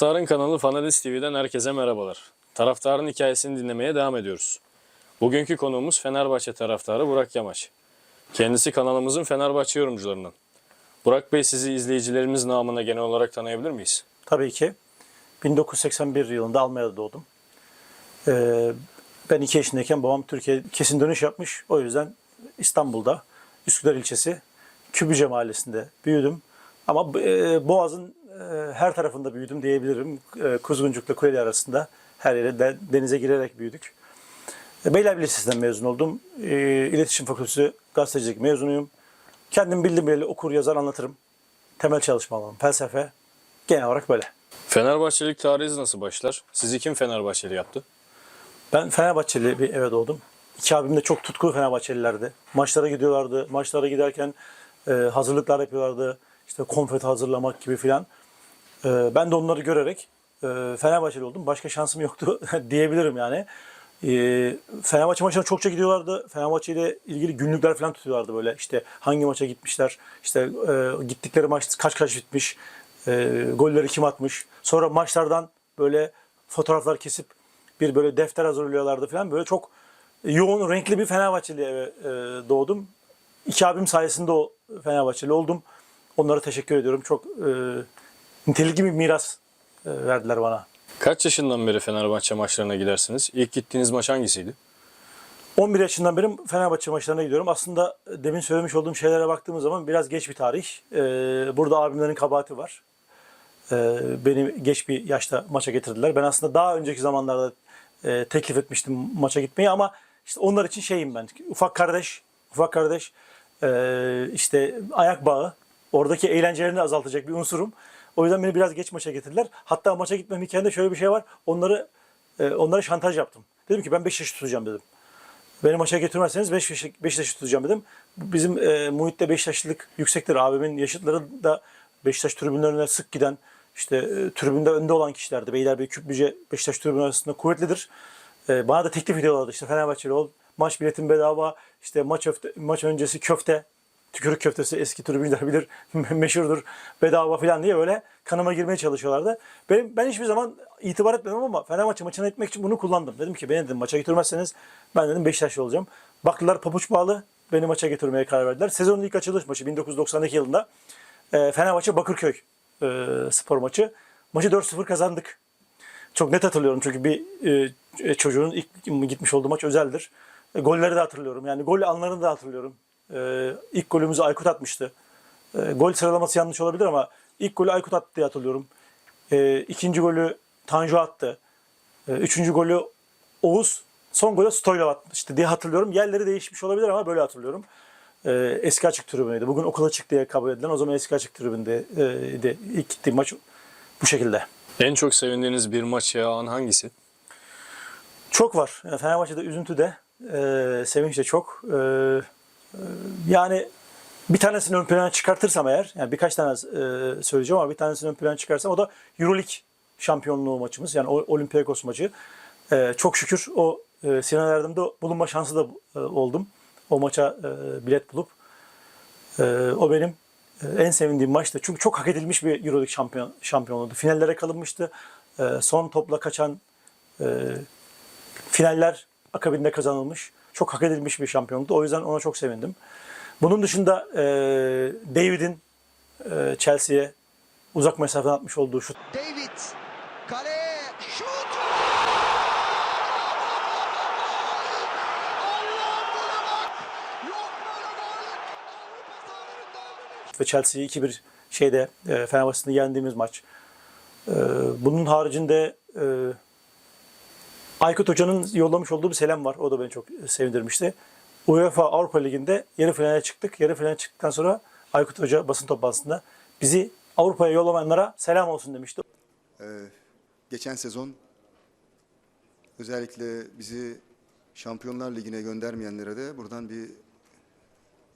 Taraftarın kanalı Fanalist TV'den herkese merhabalar. Taraftarın hikayesini dinlemeye devam ediyoruz. Bugünkü konuğumuz Fenerbahçe taraftarı Burak Yamaç. Kendisi kanalımızın Fenerbahçe yorumcularından. Burak Bey sizi izleyicilerimiz namına genel olarak tanıyabilir miyiz? Tabii ki. 1981 yılında Almanya'da doğdum. Ee, ben 2 yaşındayken babam Türkiye kesin dönüş yapmış. O yüzden İstanbul'da Üsküdar ilçesi Kübüce mahallesinde büyüdüm. Ama e, Boğaz'ın her tarafında büyüdüm diyebilirim. E, Kuzguncuk'la Kuleli arasında her yere de- denize girerek büyüdük. E, Beylerbeyi Lisesi'nden mezun oldum. İletişim Fakültesi gazetecilik mezunuyum. Kendim bildiğim bileli okur, yazar, anlatırım. Temel çalışma alanım, felsefe. Genel olarak böyle. Fenerbahçelik tarihiniz nasıl başlar? Sizi kim Fenerbahçeli yaptı? Ben Fenerbahçeli bir eve doğdum. İki abim de çok tutkulu Fenerbahçelilerdi. Maçlara gidiyorlardı. Maçlara giderken e, hazırlıklar yapıyorlardı. İşte konfeti hazırlamak gibi filan. E, ben de onları görerek e, Fenerbahçeli oldum. Başka şansım yoktu diyebilirim yani. E, Fenerbahçe maçlarına çokça gidiyorlardı. Fenerbahçe ile ilgili günlükler falan tutuyorlardı böyle. İşte hangi maça gitmişler, işte e, gittikleri maç kaç kaç bitmiş, e, golleri kim atmış. Sonra maçlardan böyle fotoğraflar kesip bir böyle defter hazırlıyorlardı falan. Böyle çok yoğun, renkli bir Fenerbahçeli eve e, doğdum. İki abim sayesinde o Fenerbahçeli oldum. Onlara teşekkür ediyorum. Çok e, nitelikli bir miras e, verdiler bana. Kaç yaşından beri Fenerbahçe maçlarına gidersiniz? İlk gittiğiniz maç hangisiydi? 11 yaşından beri Fenerbahçe maçlarına gidiyorum. Aslında demin söylemiş olduğum şeylere baktığımız zaman biraz geç bir tarih. Ee, burada abimlerin kabahati var. Ee, beni geç bir yaşta maça getirdiler. Ben aslında daha önceki zamanlarda e, teklif etmiştim maça gitmeyi ama işte onlar için şeyim ben. Ufak kardeş, ufak kardeş e, işte ayak bağı. Oradaki eğlencelerini azaltacak bir unsurum. O yüzden beni biraz geç maça getirdiler. Hatta maça gitmem hikayemde şöyle bir şey var. Onları e, onlara şantaj yaptım. Dedim ki ben 5 yaş tutacağım dedim. Beni maça getirmezseniz Beşiktaş, Beşiktaş'ı tutacağım dedim. Bizim e, muhitte Beşiktaşlılık yüksektir. Abimin yaşıtları da Beşiktaş tribünlerine sık giden, işte e, tribünde önde olan kişilerdi. Beylerbeyi, Küplüce, Beşiktaş tribünü arasında kuvvetlidir. E, bana da teklif ediyorlardı işte Fenerbahçeli ol, maç biletin bedava, işte maç, öfte, maç öncesi köfte, tükürük köftesi eski tribünler bilir meşhurdur bedava falan diye böyle kanıma girmeye çalışıyorlardı. Benim, ben hiçbir zaman itibar etmedim ama Fenerbahçe maçına etmek için bunu kullandım. Dedim ki beni dedim maça götürmezseniz ben dedim Beşiktaşlı olacağım. Baktılar pabuç bağlı beni maça getirmeye karar verdiler. Sezonun ilk açılış maçı 1992 yılında e, Fenerbahçe Bakırköy e, spor maçı. Maçı 4-0 kazandık. Çok net hatırlıyorum çünkü bir e, çocuğun ilk gitmiş olduğu maç özeldir. E, golleri de hatırlıyorum. Yani gol anlarını da hatırlıyorum. E, ilk golümüzü Aykut atmıştı. E, gol sıralaması yanlış olabilir ama ilk golü Aykut attı diye hatırlıyorum. E, ikinci golü Tanju attı. E, üçüncü golü Oğuz. Son golü Stoylov atmıştı diye hatırlıyorum. Yerleri değişmiş olabilir ama böyle hatırlıyorum. E, eski açık tribünüydü. Bugün okul açık diye kabul edilen o zaman eski açık tribünde e, ilk gittiğim maç bu şekilde. En çok sevindiğiniz bir maç ya an hangisi? Çok var. Yani Fenerbahçe'de üzüntü de, e, sevinç de çok. E, yani bir tanesini ön plana çıkartırsam eğer, yani birkaç tane e, söyleyeceğim ama bir tanesini ön plana çıkarsam o da Euroleague şampiyonluğu maçımız. Yani Olympiakos maçı. E, çok şükür o e, Sinan Erdem'de bulunma şansı da e, oldum. O maça e, bilet bulup. O benim en sevindiğim maçtı. Çünkü çok hak edilmiş bir Euroleague şampiyon, şampiyonluğuydu. Finallere kalınmıştı. Son topla kaçan finaller akabinde kazanılmış. Çok hak edilmiş bir şampiyonluktu. O yüzden ona çok sevindim. Bunun dışında e, David'in e, Chelsea'ye uzak mesafeden atmış olduğu şut. David kale şut. Ve Chelsea'yi 2-1 şeyde e, Fenerbahçe'de yendiğimiz maç. E, bunun haricinde e, Aykut Hoca'nın yollamış olduğu bir selam var. O da beni çok sevindirmişti. UEFA Avrupa Ligi'nde yarı finale çıktık. Yarı finale çıktıktan sonra Aykut Hoca basın toplantısında bizi Avrupa'ya yollamayanlara selam olsun demişti. Ee, geçen sezon özellikle bizi Şampiyonlar Ligi'ne göndermeyenlere de buradan bir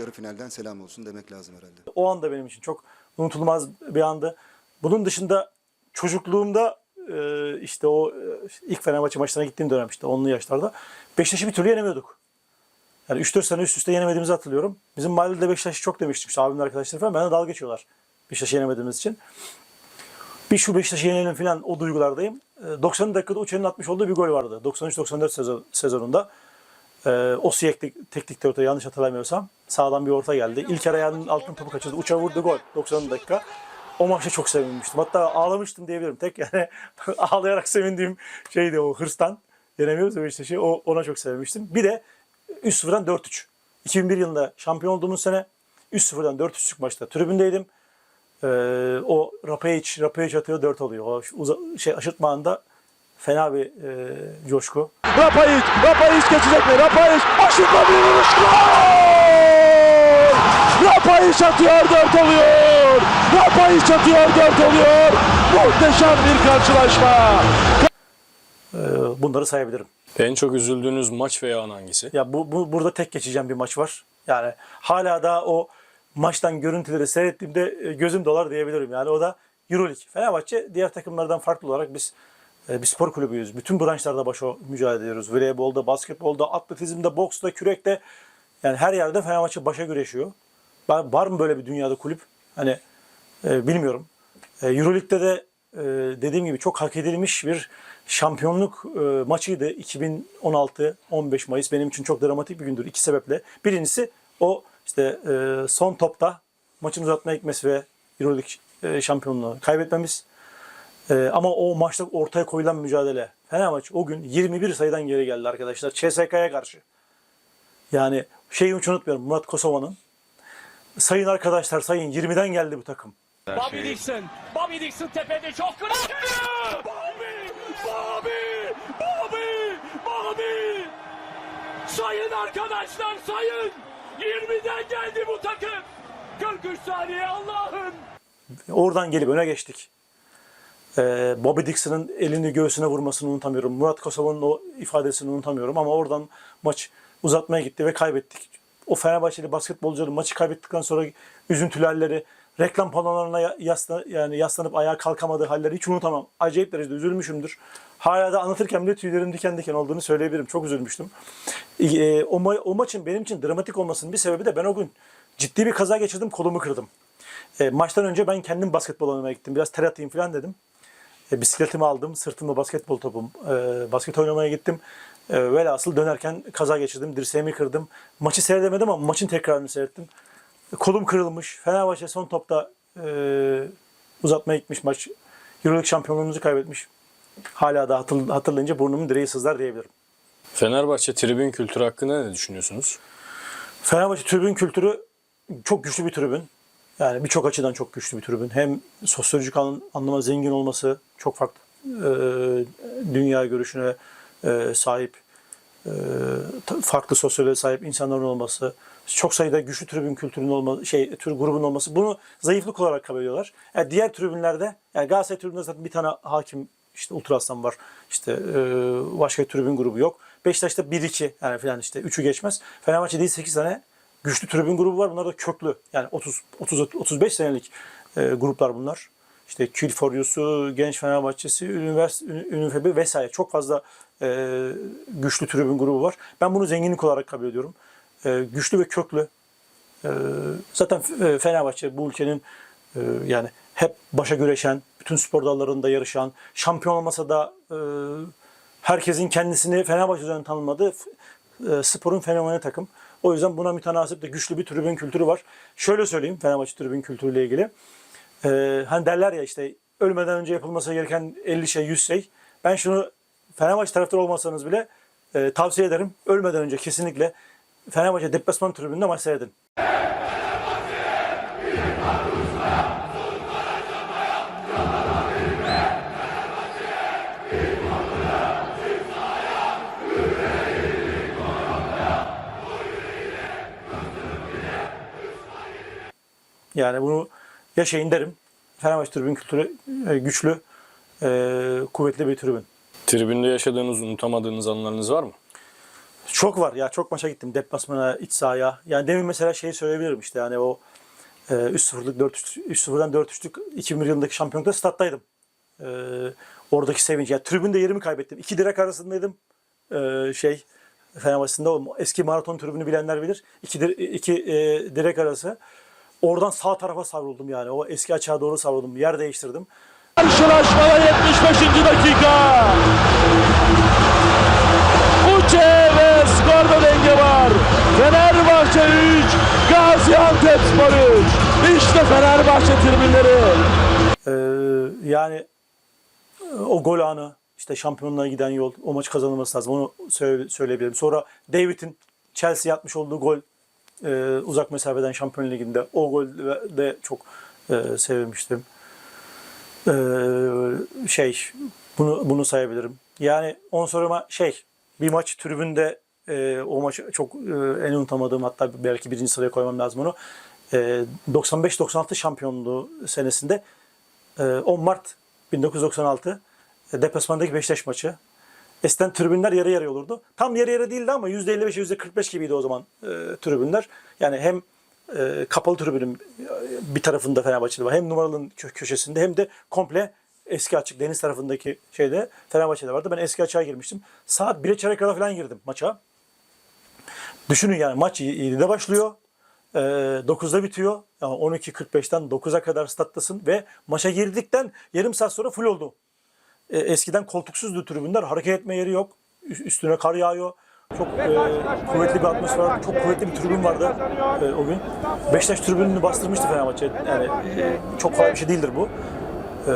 yarı finalden selam olsun demek lazım herhalde. O anda benim için çok unutulmaz bir andı. Bunun dışında çocukluğumda e, işte o e, ilk Fenerbahçe maçlarına gittiğim dönem işte 10'lu yaşlarda Beşiktaş'ı bir türlü yenemiyorduk. Yani 3-4 sene üst üste yenemediğimizi hatırlıyorum. Bizim mahallede Beşiktaş'ı çok demiştim. İşte abimin arkadaşları falan benden dalga geçiyorlar. Beşiktaş'ı yenemediğimiz için. bir şu Beşiktaş'ı yenelim falan o duygulardayım. E, 90 dakikada Uçan'ın atmış olduğu bir gol vardı. 93-94 sezon, sezonunda. E, Osiyek tek- teknik direktör yanlış hatırlamıyorsam. Sağdan bir orta geldi. İlk ayağının altın topu kaçırdı. Uçan vurdu gol 90 dakika. O maçta çok sevinmiştim. Hatta ağlamıştım diyebilirim. Tek yani ağlayarak sevindiğim şeydi o hırstan. Yenemiyoruz ya Beşiktaş'ı. O, ona çok sevinmiştim. Bir de 3-0'dan 4-3. 2001 yılında şampiyon olduğumuz sene 3-0'dan 4-3'lük maçta tribündeydim. Ee, o Rapayic, Rapayic atıyor 4 oluyor. O uza- şey aşırtma anında fena bir e, coşku. Rapayic, Rapayic geçecek mi? Rapayic aşırtma bir vuruş! Rapayic atıyor 4 oluyor. Atıyor 4 oluyor. Muhteşem bir karşılaşma. Ee, bunları sayabilirim. En çok üzüldüğünüz maç veya an hangisi? Ya bu, bu burada tek geçeceğim bir maç var. Yani hala da o maçtan görüntüleri seyrettiğimde e, gözüm dolar diyebilirim. Yani o da EuroLeague. Fenerbahçe diğer takımlardan farklı olarak biz e, bir spor kulübüyüz. Bütün branşlarda başa mücadele ediyoruz. Voleybolda, basketbolda, atletizmde, boksta, kürekte yani her yerde Fenerbahçe başa güreşiyor. Var mı böyle bir dünyada kulüp? Hani e, bilmiyorum. E, Euroleague'de de e, dediğim gibi çok hak edilmiş bir şampiyonluk e, maçıydı. 2016 15 Mayıs benim için çok dramatik bir gündür iki sebeple. Birincisi o işte e, son topta maçın uzatmaya gitmesi ve Euroleague e, şampiyonluğunu kaybetmemiz. E, ama o maçta ortaya koyulan mücadele. Fenerbahçe o gün 21 sayıdan geri geldi arkadaşlar. CSK'ya karşı. Yani şeyi hiç unutmuyorum Murat Kosova'nın. Sayın arkadaşlar sayın 20'den geldi bu takım. Bobby Dixon. Bobby Dixon tepede çok kırak. Bobby! Bobby! Bobby! Bobby! Sayın arkadaşlar sayın. 20'den geldi bu takım. 43 saniye Allah'ım. Oradan gelip öne geçtik. Ee, Bobby Dixon'ın elini göğsüne vurmasını unutamıyorum. Murat Kosova'nın o ifadesini unutamıyorum ama oradan maç uzatmaya gitti ve kaybettik. O Fenerbahçeli basketbolcuların maçı kaybettikten sonra üzüntülü halleri, reklam panolarına ya- yasla, yani yaslanıp ayağa kalkamadığı halleri hiç unutamam. Acayip derecede üzülmüşümdür. Hala da anlatırken bile tüylerim diken diken olduğunu söyleyebilirim. Çok üzülmüştüm. Ee, o, ma- o maçın benim için dramatik olmasının bir sebebi de ben o gün ciddi bir kaza geçirdim, kolumu kırdım. E, maçtan önce ben kendim basketbol oynamaya gittim. Biraz ter atayım falan dedim. E, bisikletimi aldım. Sırtımda basketbol topum. E, basket oynamaya gittim. E, velhasıl dönerken kaza geçirdim. Dirseğimi kırdım. Maçı seyredemedim ama maçın tekrarını seyrettim. Kolum kırılmış. Fenerbahçe son topta e, uzatmaya gitmiş maç. Euroleague şampiyonluğumuzu kaybetmiş. Hala da hatır- hatırlayınca burnumun direği sızlar diyebilirim. Fenerbahçe tribün kültürü hakkında ne düşünüyorsunuz? Fenerbahçe tribün kültürü çok güçlü bir tribün. Yani birçok açıdan çok güçlü bir tribün. Hem sosyolojik an- anlama zengin olması, çok farklı e, dünya görüşüne e, sahip, e, farklı sosyolojiye sahip insanların olması, çok sayıda güçlü tribün kültürünün olması, şey tür grubun olması bunu zayıflık olarak kabul ediyorlar. Yani diğer tribünlerde, yani Galatasaray tribünde zaten bir tane hakim işte Ultra var. İşte e, başka tribün grubu yok. Beşiktaş'ta 1-2 yani falan işte 3'ü geçmez. Fenerbahçe'de değil 8 tane güçlü tribün grubu var. Bunlar da köklü. Yani 30 30 35 senelik e, gruplar bunlar. İşte Kül Genç Fenerbahçesi, Ünifebi vesaire çok fazla e, güçlü tribün grubu var. Ben bunu zenginlik olarak kabul ediyorum. E, güçlü ve köklü. E, zaten e, Fenerbahçe bu ülkenin e, yani hep başa güreşen, bütün spor dallarında yarışan, şampiyon olmasa da e, herkesin kendisini Fenerbahçe üzerinden tanımladığı e, sporun fenomeni takım. O yüzden buna mütenasip de güçlü bir tribün kültürü var. Şöyle söyleyeyim Fenerbahçe tribün kültürüyle ilgili. E, hani derler ya işte ölmeden önce yapılması gereken 50 şey 100 şey. Ben şunu Fenerbahçe taraftarı olmasanız bile e, tavsiye ederim. Ölmeden önce kesinlikle Fenerbahçe deplasman tribününde maç seyredin. Yani bunu yaşayın derim. Fenerbahçe tribün kültürü e, güçlü, e, kuvvetli bir tribün. Tribünde yaşadığınız, unutamadığınız anılarınız var mı? Çok var ya çok maça gittim deplasmana, iç sahaya. Yani demin mesela şeyi söyleyebilirim işte yani o e, 3-0'lık 4 3-0'dan 4-3'lük 2001 yılındaki şampiyonlukta stat'taydım. E, oradaki sevinç. Yani tribünde yerimi kaybettim. İki direk arasındaydım. Şey Fenerbahçe'sinde o eski maraton tribünü bilenler bilir. İki, iki e, direk arası. Oradan sağ tarafa savruldum yani. O eski açığa doğru savruldum. Yer değiştirdim. Karşılaşmada 75. dakika. Uçe ve skorda denge var. Fenerbahçe 3, Gaziantep Spor 3. İşte Fenerbahçe tribünleri. Ee, yani e, o gol anı, işte şampiyonluğa giden yol, o maç kazanılması lazım. Onu söyle, söyleyebilirim. Sonra David'in Chelsea atmış olduğu gol e, uzak mesafeden Şampiyon Ligi'nde o gol de çok e, sevinmiştim. Ee, şey bunu bunu sayabilirim. Yani on sonra şey bir maç tribünde e, o maçı çok e, en unutamadığım hatta belki birinci sıraya koymam lazım onu. E, 95-96 şampiyonluğu senesinde e, 10 Mart 1996 e, deplasmandaki Beşiktaş maçı. Eskiden tribünler yarı yarı olurdu. Tam yarı yarı değildi ama %55 %45 gibiydi o zaman e, tribünler. Yani hem e, kapalı tribünün e, bir tarafında Fenerbahçe'de var. Hem numaralı kö- köşesinde hem de komple eski açık deniz tarafındaki şeyde Fenerbahçe'de vardı. Ben eski açığa girmiştim. Saat 1'e çeyrek kala falan girdim maça. Düşünün yani maç 7'de başlıyor. E, 9'da bitiyor. Yani 12.45'ten 9'a kadar stattasın ve maça girdikten yarım saat sonra full oldu. E, eskiden koltuksuzdu tribünler. Hareket etme yeri yok. Üstüne kar yağıyor. Çok e, kuvvetli bir atmosfer vardı. Çok kuvvetli bir tribün vardı e, o gün. Beşiktaş tribününü bastırmıştı Fenerbahçe. Yani e, çok kolay bir şey değildir bu. E,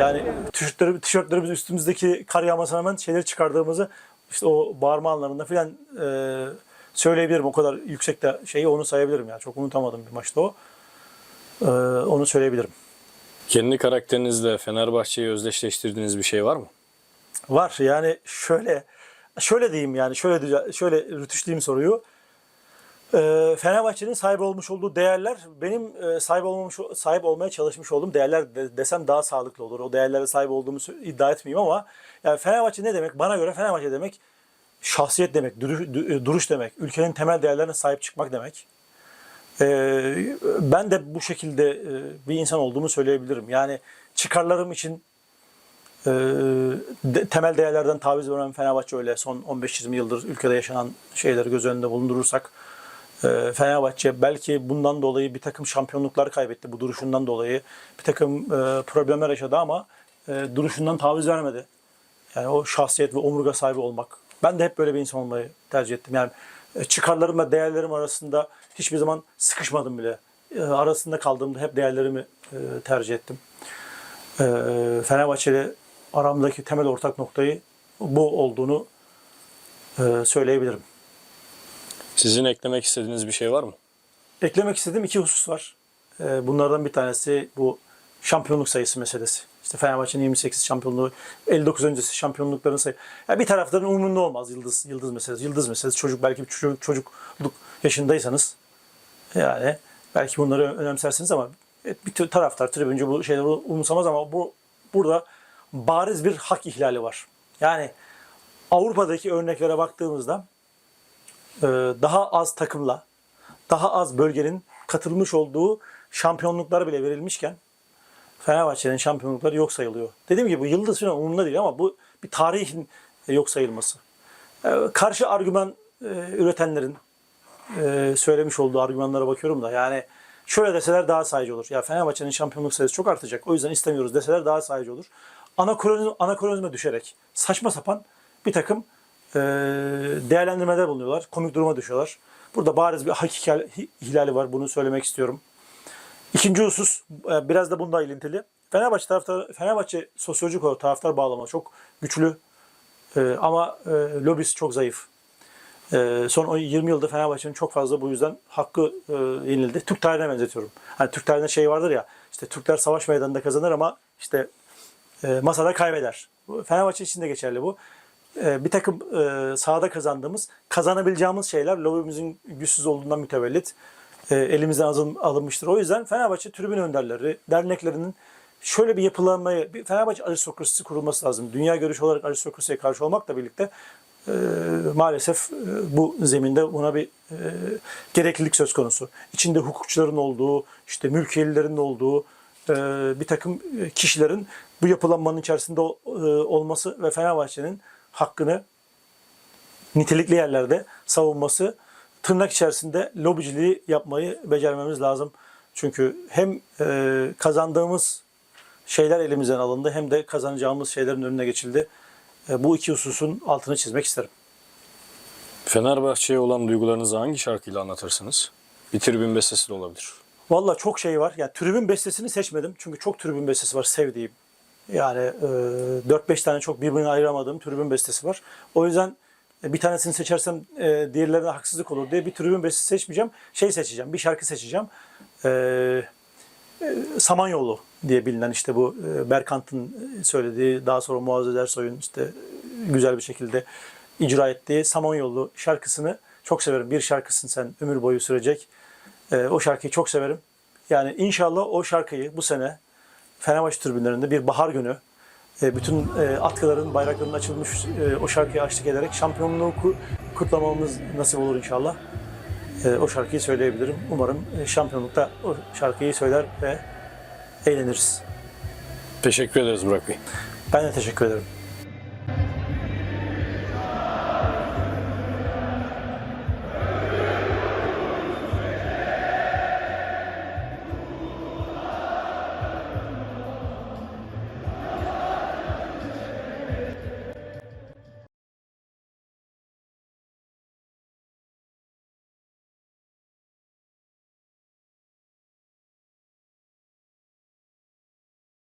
yani tişörtleri, tişörtlerimiz üstümüzdeki kar yağmasına rağmen şeyleri çıkardığımızı işte o bağırma anlarında filan e, söyleyebilirim. O kadar yüksekte şeyi onu sayabilirim. Yani çok unutamadım bir maçta o. E, onu söyleyebilirim. Kendi karakterinizle Fenerbahçe'yi özdeşleştirdiğiniz bir şey var mı? Var yani şöyle şöyle diyeyim yani şöyle şöyle rütüşleyeyim soruyu. Ee, Fenerbahçe'nin sahip olmuş olduğu değerler benim e, sahip olmamış sahip olmaya çalışmış olduğum değerler de- desem daha sağlıklı olur. O değerlere sahip olduğumu iddia etmeyeyim ama yani Fenerbahçe ne demek? Bana göre Fenerbahçe demek şahsiyet demek, duruş, du- duruş demek, ülkenin temel değerlerine sahip çıkmak demek. Ee, ben de bu şekilde e, bir insan olduğumu söyleyebilirim. Yani çıkarlarım için e, temel değerlerden taviz veren Fenerbahçe öyle son 15-20 yıldır ülkede yaşanan şeyleri göz önünde bulundurursak e, Fenerbahçe belki bundan dolayı bir takım şampiyonluklar kaybetti bu duruşundan dolayı bir takım problemler yaşadı ama duruşundan taviz vermedi. Yani o şahsiyet ve omurga sahibi olmak. Ben de hep böyle bir insan olmayı tercih ettim. Yani çıkarlarım ve değerlerim arasında hiçbir zaman sıkışmadım bile. E, arasında kaldığımda hep değerlerimi e, tercih ettim. E, Fenerbahçe'yle aramdaki temel ortak noktayı bu olduğunu e, söyleyebilirim. Sizin eklemek istediğiniz bir şey var mı? Eklemek istediğim iki husus var. E, bunlardan bir tanesi bu şampiyonluk sayısı meselesi. İşte Fenerbahçe'nin 28 şampiyonluğu, 59 öncesi şampiyonlukların sayı. Ya bir taraftarın umurunda olmaz yıldız yıldız meselesi. Yıldız meselesi çocuk belki çocuk, çocukluk yaşındaysanız yani belki bunları önemsersiniz ama bir taraftar tribüncü bu şeyleri umursamaz ama bu burada bariz bir hak ihlali var. Yani Avrupa'daki örneklere baktığımızda e, daha az takımla, daha az bölgenin katılmış olduğu şampiyonluklar bile verilmişken Fenerbahçe'nin şampiyonlukları yok sayılıyor. Dediğim gibi bu yıldız falan umurumda değil ama bu bir tarihin yok sayılması. E, Karşı argüman e, üretenlerin e, söylemiş olduğu argümanlara bakıyorum da yani şöyle deseler daha sayıcı olur. Ya Fenerbahçe'nin şampiyonluk sayısı çok artacak. O yüzden istemiyoruz deseler daha sayıcı olur. Anakronizm, anakronizme düşerek saçma sapan bir takım e, değerlendirmeler bulunuyorlar. Komik duruma düşüyorlar. Burada bariz bir hak ihlali- var. Bunu söylemek istiyorum. İkinci husus e, biraz da bununla ilintili. Fenerbahçe taraftar Fenerbahçe sosyolojik olarak taraftar bağlama çok güçlü E, ama e, lobisi çok zayıf. E, son o 20 yılda Fenerbahçe'nin çok fazla bu yüzden hakkı e, yenildi. Türk tarihine benzetiyorum. Hani Türk tarihinde şey vardır ya işte Türkler savaş meydanında kazanır ama işte e, masada kaybeder. Fenerbahçe için de geçerli bu. E, bir takım e, sahada kazandığımız, kazanabileceğimiz şeyler lobimizin güçsüz olduğundan mütevellit e, elimizden alın- alınmıştır. O yüzden Fenerbahçe tribün önderleri, derneklerinin şöyle bir yapılanmayı, bir Fenerbahçe aristokrasisi kurulması lazım. Dünya görüşü olarak aristokrasiye karşı olmakla birlikte e, maalesef e, bu zeminde buna bir e, gereklilik söz konusu. İçinde hukukçuların olduğu, işte mülkiyelilerin olduğu e, bir takım kişilerin bu yapılanmanın içerisinde ol- olması ve Fenerbahçe'nin hakkını nitelikli yerlerde savunması, tırnak içerisinde lobiciliği yapmayı becermemiz lazım. Çünkü hem kazandığımız şeyler elimizden alındı hem de kazanacağımız şeylerin önüne geçildi. E, bu iki hususun altını çizmek isterim. Fenerbahçe'ye olan duygularınızı hangi şarkıyla anlatırsınız? Bir tribün bestesi de olabilir. Valla çok şey var. Yani tribün bestesini seçmedim. Çünkü çok tribün bestesi var sevdiğim. Yani e, 4-5 tane çok birbirine ayıramadığım tribün bestesi var. O yüzden e, bir tanesini seçersem e, diğerlerine haksızlık olur diye bir tribün bestesi seçmeyeceğim. Şey seçeceğim, bir şarkı seçeceğim. E, e, Samanyolu diye bilinen işte bu e, Berkant'ın söylediği, daha sonra Muazzez Ersoy'un işte güzel bir şekilde icra ettiği Samanyolu şarkısını çok severim. Bir şarkısın sen ömür boyu sürecek. E, o şarkıyı çok severim. Yani inşallah o şarkıyı bu sene Fenerbahçe tribünlerinde bir bahar günü e, bütün e, atkıların, bayrakların açılmış e, o şarkıya eşlik ederek şampiyonluğu ku- kutlamamız nasip olur inşallah. E, o şarkıyı söyleyebilirim. Umarım e, şampiyonlukta o şarkıyı söyler ve eğleniriz. Teşekkür ederiz Burak Bey. Ben de teşekkür ederim.